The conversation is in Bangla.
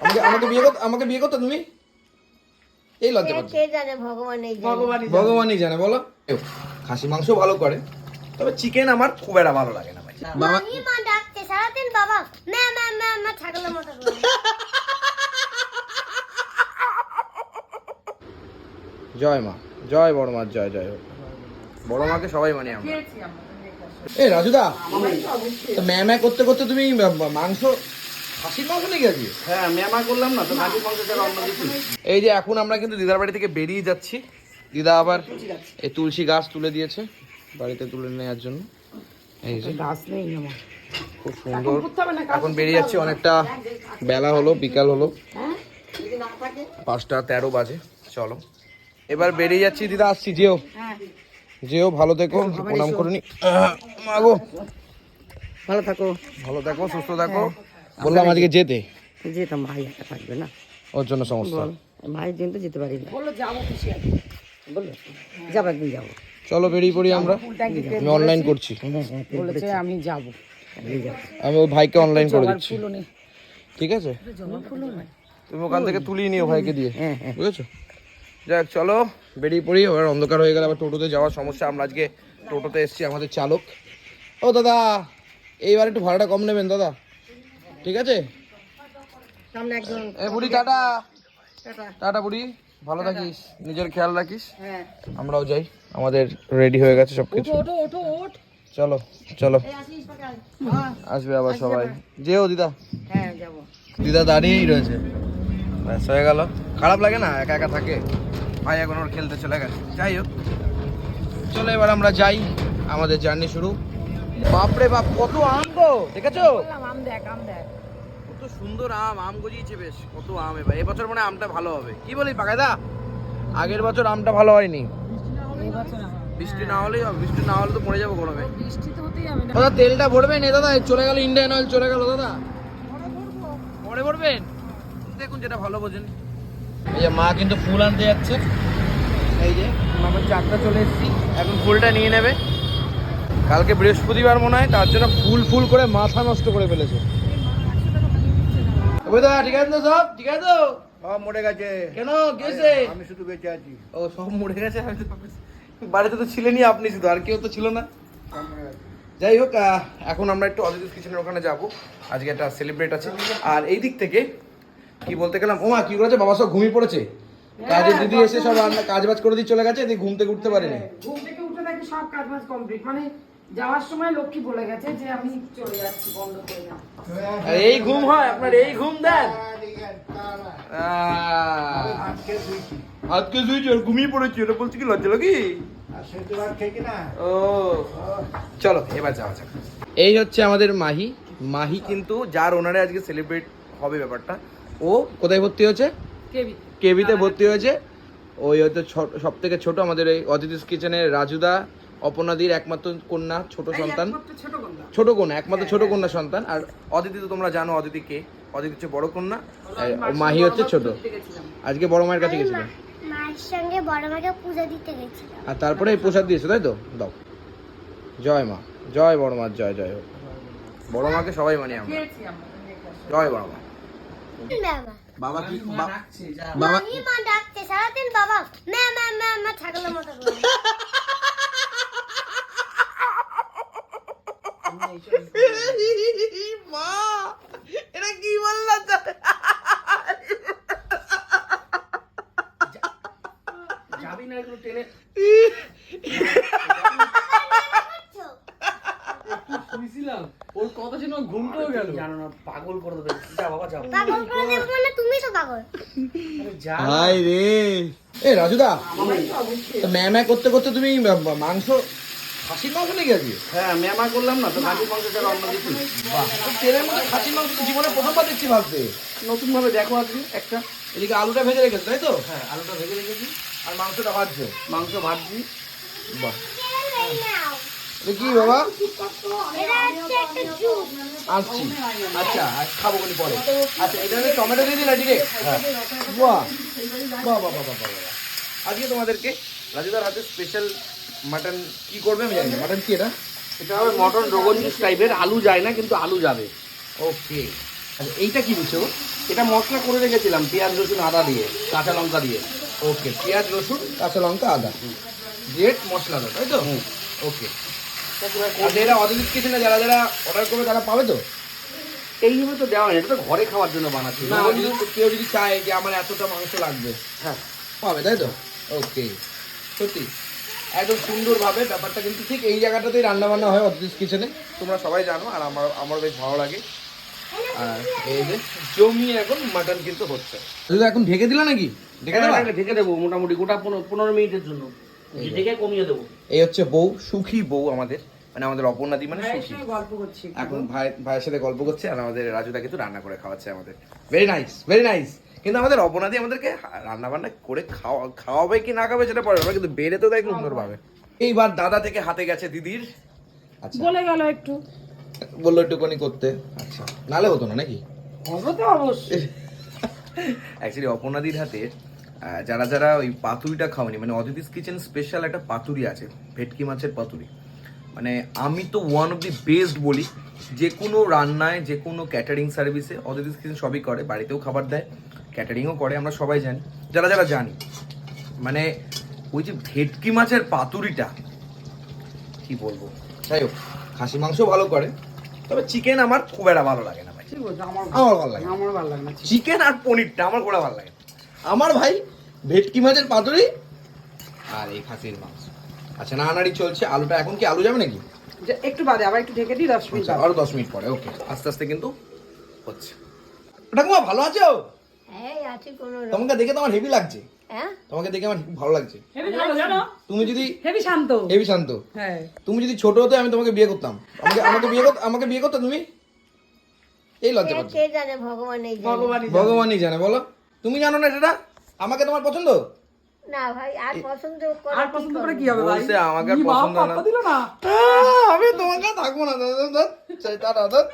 আমাকে আমাকে বিয়ে করতে আমাকে বিয়ে করতে তুমি? এই লজ্জা কে জানে ভগবান ভগবানই জানে। ভগবানই জানে বলো। খাসি মাংস ভালো করে। তবে চিকেন আমার খুব একটা ভালো লাগে না ভাই। বাবা মামি মা ডাকছে সারাদিন বাবা ম্যা ম্যা ম্যা ম্যা ছাগলের মতো জয় মা জয় বড় মা জয় জয়। বড় মাকে সবাই মানে আমরা। এ রাজুদা ম্যা ম্যা করতে করতে তুমি মাংস খাসির মাংস নিয়ে গেছি হ্যাঁ মেমা করলাম না তো গাড়ি মাংস ছাড়া অন্য কিছু এই যে এখন আমরা কিন্তু দিদার বাড়ি থেকে বেরিয়ে যাচ্ছি। দিদা আবার এই তুলসী গাছ তুলে দিয়েছে বাড়িতে তুলে নেওয়ার জন্য। এই যে গাছ নেই আমার। খুব সুন্দর। এখন বেরিয়ে যাচ্ছি অনেকটা বেলা হলো বিকাল হলো। পাঁচটা তেরো বাজে চলো। এবার বেরিয়ে যাচ্ছি দিদা আসছি যেও। যেও ভালো থেকো প্রণাম করে নি। মাগো ভালো থাকো। ভালো থাকো সুস্থ থাকো। বললাম আজকে যেতে। যেতাম ভাই একা থাকবে না। ওর জন্য সমস্যা। ভাইয়ের জন্য তো যেতে পারি না। বলল যাব খুশি আছে। বলল যাব একদিন যাব। চলো বেরিয়ে পড়ি আমরা। আমি অনলাইন করছি। বলেছে আমি যাব। আমি ওই ভাইকে অনলাইন করে দিচ্ছি। ঠিক আছে? তুমি ওখান থেকে তুলিয়ে নিও ভাইকে দিয়ে। হ্যাঁ হ্যাঁ। বুঝেছ? যাক চলো বেরিয়ে পড়ি। এবার অন্ধকার হয়ে গেলে আবার টোটোতে যাওয়ার সমস্যা। আমরা আজকে টোটোতে এসেছি আমাদের চালক। ও দাদা এইবার একটু ভাড়াটা কম নেবেন দাদা। ঠিক আছে? সামনে একজন এ বুড়ি টাটা। টাটা। বুড়ি ভালো থাকিস নিজের খেয়াল রাখিস। হ্যাঁ। আমরাও যাই আমাদের রেডি হয়ে গেছে সব কিছু ওঠো ওঠো ওঠ। চলো চলো। আসবে আবার সবাই। যেও দিদা। হ্যাঁ যাব। দিদা দাঁড়িয়েই রয়েছে। ব্যাস হয়ে গেল। খারাপ লাগে না একা একা থাকে। ভাই এখন ওর খেলতে চলে গেছে। যাই হোক। চলো এবার আমরা যাই। আমাদের জার্নি শুরু। বাপরে বাপ কত আম গো দেখেছ? আম দেখ আম দেখ। সুন্দর আম আম গজিয়েছে বেশ। কত আম এবার। এবছর মানে আমটা ভালো হবে। কি বলি পাকাদা? আগের বছর আমটা ভালো হয়নি। বৃষ্টি না হলেই হবে। বৃষ্টি না হলে তো মরে যাব গরমে বৃষ্টি তো না। দাদা তেলটা ভরবেন এ দাদা। চলে গেল ইন্ডিয়ান অয়েল চলে গেল দাদা। পরে ভরবেন? দেখুন যেটা ভালো বোঝেন। এই যে মা কিন্তু ফুল আনতে যাচ্ছে। এই যে আমার চারটা চলে এসেছি। এখন ফুলটা নিয়ে নেবে। কালকে বৃহস্পতিবার মনে হয় তার জন্য ফুল ফুল করে মাথা নষ্ট করে ফেলেছে। দাদা ঠিক আছে তো সব? ঠিক আছে তো? সব মরে গেছে। কেন? কেসে আমি শুধু বেঁচে আছি। ও সব মরে গেছে? আমি তো বাড়িতে তো ছিলেনই আপনি শুধু আর কেউ তো ছিল না। গেছে। যাই হোক এখন আমরা একটু অদিতিস কিচেনের ওখানে যাব। আজকে একটা সেলিব্রেট আছে। আর এই দিক থেকে কি বলতে গেলাম? ওমা কি করেছে? বাবা সব ঘুমিয়ে পড়েছে? কাজের দিদি এসে সব রান্না কাজ বাজ করে দিয়ে চলে গেছে? এদিকে ঘুম থেকে উঠতে পারেনি? ঘুম থেকে উঠে দেখি সব কাজ বাজ কমপ্লিট মানে যাওয়ার সময় লক্ষ্মী বলে গেছে যে আমি চলে যাচ্ছি বন্ধ করে না এই ঘুম হয় আপনার এই ঘুম দেন। আজকে শুয়েছি আর ঘুমিয়ে পড়েছি ওটা বলছি কি লজ্জা লাগি? ও চলো এবার যাওয়া যাক। এই হচ্ছে আমাদের মাহি। মাহি কিন্তু যার ওনারে আজকে সেলিব্রেট হবে ব্যাপারটা ও কোথায় ভর্তি হয়েছে? কেবি কেবিতে ভর্তি হয়েছে। ওই হয়তো সব থেকে ছোট আমাদের এই অদিতিস কিচেনের রাজুদা অপনাদির একমাত্র কন্যা ছোট সন্তান। ছোট কন্যা। একমাত্র ছোট কন্যা সন্তান। আর অদিতি তো তোমরা জানো অদিতি কে? অদিতি হচ্ছে বড় কন্যা। মাহি হচ্ছে ছোট। আজকে বড় মায়ের কাছে গেছিল। মায়ের সঙ্গে বড় মাকে পূজা দিতে গেছিলাম। আর তারপরে এই প্রসাদ দিয়েছ তাই তো? দাও। জয় মা। জয় বড় মার জয় জয়। হোক বড় মাকে সবাই মানে আমরা। জয় বড় মা। বাবা বাবা কি বাবা মা ডাকছে সারাদিন বাবা ম্যা ম্যা ম্যা ম্যা ছাগলের মতো করে। মা এটা কি বললা যাবি না এগুলো টেনে ওর কথা শুনে ঘুমটাও গেল। জানো না পাগল করে দেবে। যা বাবা যাও পাগল করে দেবে মানে তুমি তো পাগল। হাই রে। এ রাজুদা ম্যা ম্যা করতে করতে তুমি মাংস খাসির মাংস নিয়ে গেছি হ্যাঁ মেমা করলাম না তো গাড়ি মাংস ছাড়া অন্য কিছু তেলের মধ্যে খাসির মাংস জীবনে প্রথমবার দেখছি ভাবতে। নতুন ভাবে দেখো আজকে একটা। এদিকে আলুটা ভেজে রেখেছো তাই তো? হ্যাঁ আলুটা ভেজে রেখেছি। আর মাংসটা ভাজছো? মাংস ভাজছি। বাহ। কি বাবা? আসছি আচ্ছা খাব কোনি পরে। আচ্ছা এটা আমি টমেটো দিয়ে দিলা ডিরেক্ট হ্যাঁ। বাহ। বাহ বাহ বাহ বাহ বাহ বাহ। আজকে তোমাদেরকে রাজুদার হাতে স্পেশাল মাটন কি করবে আমি জানি না। মাটন কি এটা? এটা হবে মটন রোগন জুস টাইপের আলু যায় না কিন্তু আলু যাবে। ওকে। আচ্ছা এইটা কি দিচ্ছ এটা মশলা করে রেখেছিলাম পেঁয়াজ রসুন আদা দিয়ে কাঁচা লঙ্কা দিয়ে। ওকে পেঁয়াজ রসুন কাঁচা লঙ্কা আদা। দিয়ে মশলা দাও তাই তো? হুম। ওকে। এটা অদিত কিচেনে যারা যারা অর্ডার করবে তারা পাবে তো? এইভাবে তো দেওয়া হয় এটা তো ঘরে খাওয়ার জন্য বানাচ্ছি। না কেউ যদি চায় যে আমার এতটা মাংস লাগবে হ্যাঁ। পাবে তাই তো? ওকে। সত্যি? একদম সুন্দরভাবে ব্যাপারটা কিন্তু ঠিক এই জায়গাটাতেই রান্না বান্না হয় অদিত কিচেনে তোমরা সবাই জানো আর আমার আমার বেশ ভালো লাগে। আর এই যে জমিয়ে এখন মাটন কিন্তু হচ্ছে। শুধু এখন ঢেকে দিলা নাকি? ঢেকে দেবা? এটাকে ঢেকে দেবো মোটামুটি গোটা পনেরো পনেরো মিনিটের জন্য। ঢেকে কমিয়ে দেবো। এই হচ্ছে বউ সুখী বউ আমাদের। মানে আমাদের অপর্ণাদি মানে সুখী। গল্প করছি। এখন ভাই ভাইয়ের সাথে গল্প করছে আর আমাদের রাজুদা কিন্তু রান্না করে খাওয়াচ্ছে আমাদের। ভেরি নাইস ভেরি নাইস কিন্তু আমাদের অপনাদি আমাদেরকে রান্না বান্না করে খাওয়া খাওয়াবে কি না খাবে সেটা পরে আমরা কিন্তু বেড়ে তো দেয় সুন্দর ভাবে এইবার দাদা থেকে হাতে গেছে দিদির। আচ্ছা। বলে গেল একটু। বলল একটুখানি করতে। আচ্ছা। নালে হতো না নাকি? হবে তো অবশ্যই। অ্যাকচুয়ালি অপনাদির হাতে যারা যারা ওই পাতুরিটা খাওনি মানে অদিতিস কিচেন স্পেশাল একটা পাতুরি আছে ভেটকি মাছের পাতুরি। মানে আমি তো ওয়ান অফ দি বেস্ট বলি যে কোনো রান্নায় যে কোনো ক্যাটারিং সার্ভিসে অদিতিস কিচেন সবই করে বাড়িতেও খাবার দেয়। ক্যাটারিংও করে আমরা সবাই জানি। যারা যারা জানি। মানে ওই যে ভেটকি মাছের পাতুরিটা কি বলব? যাই হোক খাসি মাংস ভালো করে তবে চিকেন আমার খুব একটা ভালো লাগে না ভাই। আমার ভালো লাগে আমার ভালো লাগে না চিকেন আর পনিরটা আমার গোড়া ভালো লাগে আমার ভাই ভেটকি মাছের পাতুরি আর এই খাসির মাংস। আচ্ছা নাড়ানাড়ি চলছে। আলুটা এখন কি আলু যাবে নাকি? একটু বাদে আবার একটু ঢেকে দিই দশ মিনিট আচ্ছা, আরও দশ মিনিট পরে ওকে। আস্তে আস্তে কিন্তু হচ্ছে। ঠাকুমা ভালো আছো? তোমাকে দেখে তোমার হেভি লাগছে। হ্যাঁ? তোমাকে দেখে আমার ভালো লাগছে। তুমি যদি হেভি শান্ত। হেভি শান্ত। হ্যাঁ। তুমি যদি ছোট হতে আমি তোমাকে বিয়ে করতাম। আমাকে আমাকে বিয়ে করতে আমাকে বিয়ে করতে তুমি? এই লজ্জা কে- জানে। ভগবানই জানে। ভগবানই জানে। বলো। তুমি জানো না সেটা? আমাকে তোমার পছন্দ? না ভাই আর পছন্দ করে আর পছন্দ করে কি হবে ভাই? আমাকে পছন্দ না। দিল না? আমি তোমাকে থাকব না। দাদা দাদা চাই তারা দাদা।